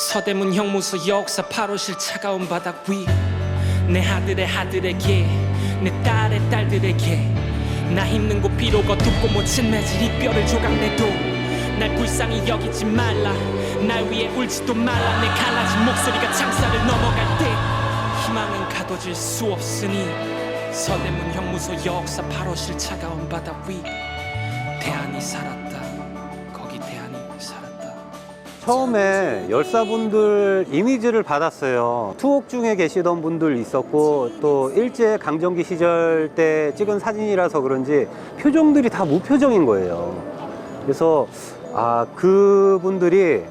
서대문 형무소 역사 8호실 차가운 바닥 위. 내 아들의 아들에게 내 딸의 딸들에게 나 힘든 곳 비록 어둡고 못친 매질 이뼈를 조각내도 날 불쌍히 여기지 말라. 날 위해 울지도 말라. 내 갈라진 목소리가 창살을 넘어갈 때 희망은 가둬질 수 없으니 서대문 형무소 역사 8호실 차가운 바닥 위. 대안이 살았다 처음에 열사분들 이미지를 받았어요. 투옥 중에 계시던 분들 있었고 또 일제 강점기 시절 때 찍은 사진이라서 그런지 표정들이 다 무표정인 거예요. 그래서 아 그분들이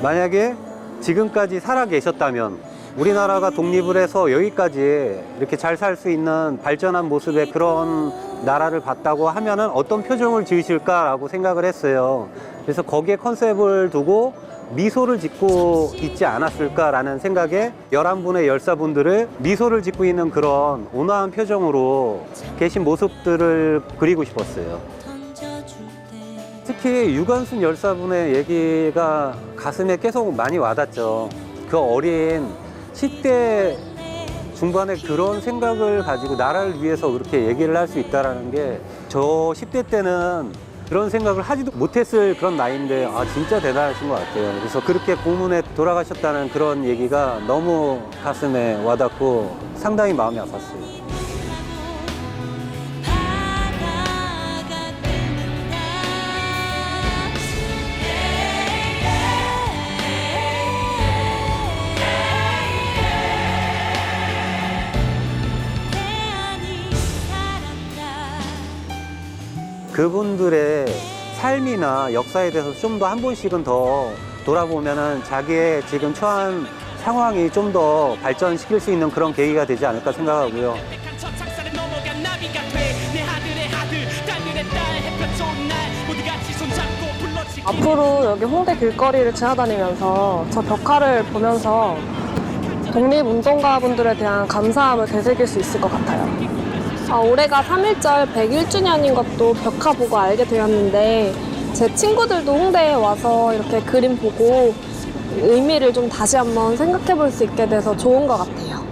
만약에 지금까지 살아 계셨다면 우리나라가 독립을 해서 여기까지 이렇게 잘 살 수 있는 발전한 모습의 그런 나라를 봤다고 하면은 어떤 표정을 지으실까라고 생각을 했어요. 그래서 거기에 컨셉을 두고 미소를 짓고 있지 않았을까라는 생각에 11분의 열사분들을 미소를 짓고 있는 그런 온화한 표정으로 계신 모습들을 그리고 싶었어요. 특히 유관순 열사분의 얘기가 가슴에 계속 많이 와닿죠. 그 어린 10대 중반에 그런 생각을 가지고 나라를 위해서 그렇게 얘기를 할 수 있다라는 게 저 10대 때는 그런 생각을 하지도 못했을 그런 나이인데 아 진짜 대단하신 것 같아요. 그래서 그렇게 공문에 돌아가셨다는 그런 얘기가 너무 가슴에 와닿고 상당히 마음이 아팠어요. 그분들의 삶이나 역사에 대해서 좀 더 한 번씩은 더 돌아보면은 자기의 지금 처한 상황이 좀 더 발전시킬 수 있는 그런 계기가 되지 않을까 생각하고요. 앞으로 여기 홍대 길거리를 지나다니면서 저 벽화를 보면서 독립운동가분들에 대한 감사함을 되새길 수 있을 것 같아요. 아, 올해가 3.1절 101주년인 것도 벽화 보고 알게 되었는데 제 친구들도 홍대에 와서 이렇게 그림 보고 의미를 좀 다시 한번 생각해 볼 수 있게 돼서 좋은 것 같아요.